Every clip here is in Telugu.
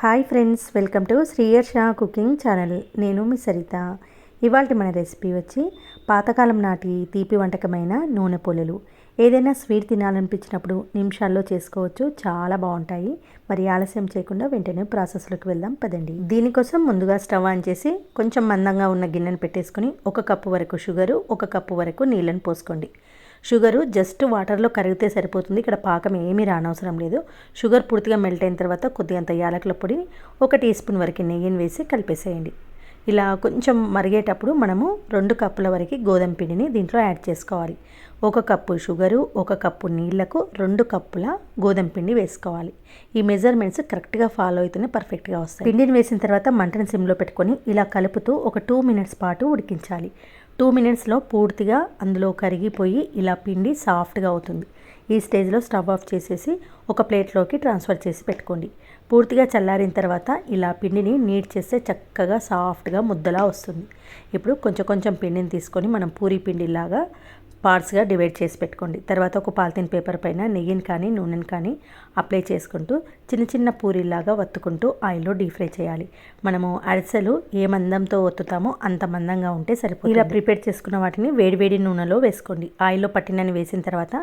Hi friends welcome to Shriyar Sha cooking channel. నేను మీ సరిత. ఇవాళ మన రెసిపీ వచ్చి పాతకాలం నాటి తీపి వంటకమైన నూనె పొలలు. ఏదైనా స్వీట్ తినాలనిపించినప్పుడు నిమిషాల్లో చేసుకోవచ్చు. చాలా బాగుంటాయి. మరి ఆలస్యం చేయకుండా వెంటనే ప్రాసెస్లోకి వెళ్దాం పదండి. దీనికోసం ముందుగా స్టవ్ ఆన్ చేసి కొంచెం మందంగా ఉన్న గిన్నెను పెట్టేసుకుని ఒక కప్పు వరకు షుగరు ఒక కప్పు వరకు నీళ్ళని పోసుకోండి. షుగరు జస్ట్ వాటర్లో కరిగితే సరిపోతుంది. ఇక్కడ పాకం ఏమీ రానవసరం లేదు. షుగర్ పూర్తిగా మెల్ట్ అయిన తర్వాత కొద్దిగంత యాలకుల పొడి ఒక టీ స్పూన్ వరకు నెయ్యిని వేసి కలిపేసేయండి. ఇలా కొంచెం మరిగేటప్పుడు మనము రెండు కప్పుల వరకు గోధుమ పిండిని దీంట్లో యాడ్ చేసుకోవాలి. ఒక కప్పు షుగరు ఒక కప్పు నీళ్ళకు రెండు కప్పుల గోధుమ పిండి వేసుకోవాలి. ఈ మెజర్మెంట్స్ కరెక్ట్గా ఫాలో అవుతూనే పర్ఫెక్ట్గా వస్తాయి. పిండిని వేసిన తర్వాత మంటను సిమ్లో పెట్టుకొని ఇలా కలుపుతూ ఒక టూ మినిట్స్ పాటు ఉడికించాలి. టూ మినిట్స్లో పూర్తిగా అందులో కరిగిపోయి ఇలా పిండి సాఫ్ట్గా అవుతుంది. ఈ స్టేజ్లో స్టవ్ ఆఫ్ చేసేసి ఒక ప్లేట్లోకి ట్రాన్స్ఫర్ చేసి పెట్టుకోండి. పూర్తిగా చల్లారిన తర్వాత ఇలా పిండిని నీట్ చేస్తే చక్కగా సాఫ్ట్గా ముద్దలా వస్తుంది. ఇప్పుడు కొంచెం కొంచెం పిండిని తీసుకొని మనం పూరి పిండిలాగా పార్ట్స్గా డివైడ్ చేసి పెట్టుకోండి. తర్వాత ఒక పాలిథిన్ పేపర్ పైన నెయ్యిని కానీ నూనెని కానీ అప్లై చేసుకుంటూ చిన్న చిన్న పూరీలాగా వత్తుకుంటూ ఆయిల్లో డీప్ ఫ్రై చేయాలి. మనము అరిసెలు ఏ మందంతో వత్తుతామో అంత మందంగా ఉంటే సరిపోతుంది. ఇలా ప్రిపేర్ చేసుకున్న వాటిని వేడివేడి నూనెలో వేసుకోండి. ఆయిల్లో పట్టినని వేసిన తర్వాత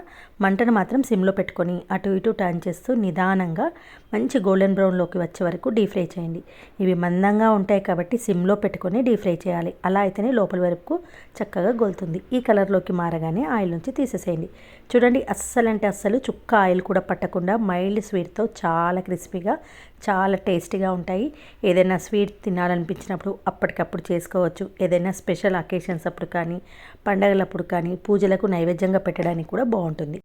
మంటను మాత్రం సిమ్లో పెట్టుకొని అటు ఇటు టర్న్ చేస్తూ నిదానంగా మంచి గోల్డెన్ బ్రౌన్లోకి వచ్చే వరకు డీప్ ఫ్రై చేయండి. ఇవి మందంగా ఉంటాయి కాబట్టి సిమ్లో పెట్టుకొని డీప్ ఫ్రై చేయాలి. అలా అయితేనే లోపల వరకు చక్కగా గోలుతుంది. ఈ కలర్లోకి మారగానే ఆయిల్ నుంచి తీసేసేయండి. చూడండి అస్సలు అంటే అస్సలు చుక్క ఆయిల్ కూడా పట్టకుండా మైల్డ్ స్వీట్తో చాలా క్రిస్పీగా చాలా టేస్టీగా ఉంటాయి. ఏదైనా స్వీట్ తినాలనిపించినప్పుడు అప్పటికప్పుడు చేసుకోవచ్చు. ఏదైనా స్పెషల్ అకేషన్స్ అప్పుడు కానీ పండగలప్పుడు కానీ పూజలకు నైవేద్యంగా పెట్టడానికి కూడా బాగుంటుంది.